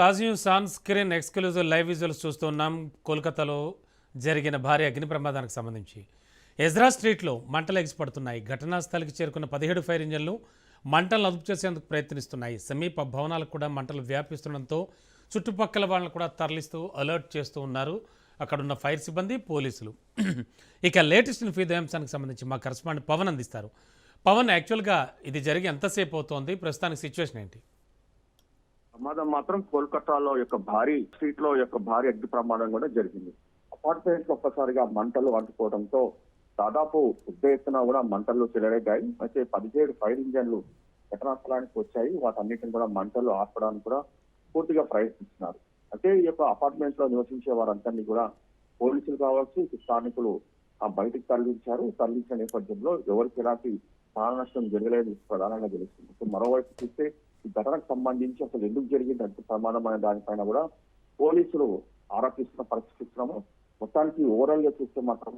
రాజీవ్ సాన్ screen exclusive live visuals చూస్తున్నాం కోల్కతాలో జరిగిన భారీ అగ్ని ప్రమాదానికి సంబంధించి. ఎజ్రా స్ట్రీట్లో మంటలు ఎగిసిపడుతున్నాయి. ఘటనా స్థలికి చేరుకున్న పదిహేడు ఫైర్ ఇంజన్లు మంటలను అదుపు చేసేందుకు ప్రయత్నిస్తున్నాయి. సమీప భవనాలకు కూడా మంటలు వ్యాపిస్తుండటంతో చుట్టుపక్కల వాళ్ళని కూడా తరలిస్తూ అలర్ట్ చేస్తూ ఉన్నారు. అక్కడున్న ఫైర్ సిబ్బంది పోలీసులు. ఇక లేటెస్ట్ ఇన్ఫీ అంశానికి సంబంధించి మా కరస్పాండెంట్ పవన్ అందిస్తారు. పవన్ యాక్చువల్గా ఇది జరిగి ఎంతసేపు అవుతోంది? ప్రస్తుతానికి సిచ్యువేషన్ ఏంటి? ప్రమాదం మాత్రం కోల్కతాలో యొక్క భారీ స్ట్రీట్లో యొక్క భారీ అగ్ని ప్రమాదం కూడా జరిగింది. అపార్ట్మెంట్ ఒక్కసారిగా మంటలు అంటుకోవడంతో దాదాపు పెద్ద ఎత్తున కూడా మంటలు చెలరేగాయి. అయితే పదిహేడు ఫైర్ ఇంజన్లు ఘటనా స్థలానికి వచ్చాయి. వాటన్నిటిని కూడా మంటలు ఆర్పడానికి కూడా పూర్తిగా ప్రయత్నిస్తున్నారు. అయితే ఈ యొక్క అపార్ట్మెంట్లో నివసించే వారందరినీ కూడా పోలీసులు కావచ్చు స్థానికులు ఆ బయటికి తరలించారు. తరలించిన నేపథ్యంలో ఎవరికి ఎలాంటి ప్రాణ నష్టం జరగలేదు ప్రధానంగా తెలుస్తుంది. మరోవైపు చూస్తే ఈ ఘటనకు సంబంధించి అసలు ఎందుకు జరిగింది అంత ప్రమాదం అనే దానిపైన కూడా పోలీసులు ఆరోపిస్తున్న పరిస్థితున్నాము మొత్తానికి ఓవరాల్గా చూస్తే మాత్రం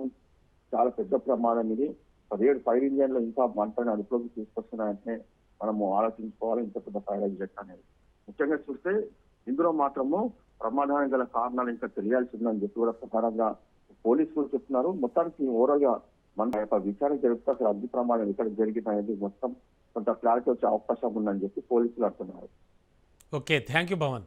చాలా పెద్ద ప్రమాదం ఇది. పదిహేడు ఫైర్ ఇంజన్లు ఇంకా మంటని అదుపులోకి తీసుకొస్తున్నాయంటే మనము ఆలోచించుకోవాలి ఇంత పెద్ద ఫైర్ ఇంజెక్ట్ అనేది. ముఖ్యంగా చూస్తే ఇందులో మాత్రము ప్రమాదానికి గల కారణాలు ఇంకా తెలియాల్సిందని చెప్పి కూడా ప్రధానంగా పోలీసులు చెప్తున్నారు. మొత్తానికి ఓవరాల్గా మన యొక్క విచారణ జరుపుతూ అసలు అగ్ని ప్రమాదం ఇక్కడ జరిగింది అనేది మొత్తం కొంత క్లారిటీ వచ్చే అవకాశం ఉందని చెప్పి పోలీసులు అంటున్నారు. Okay thank you Bhavan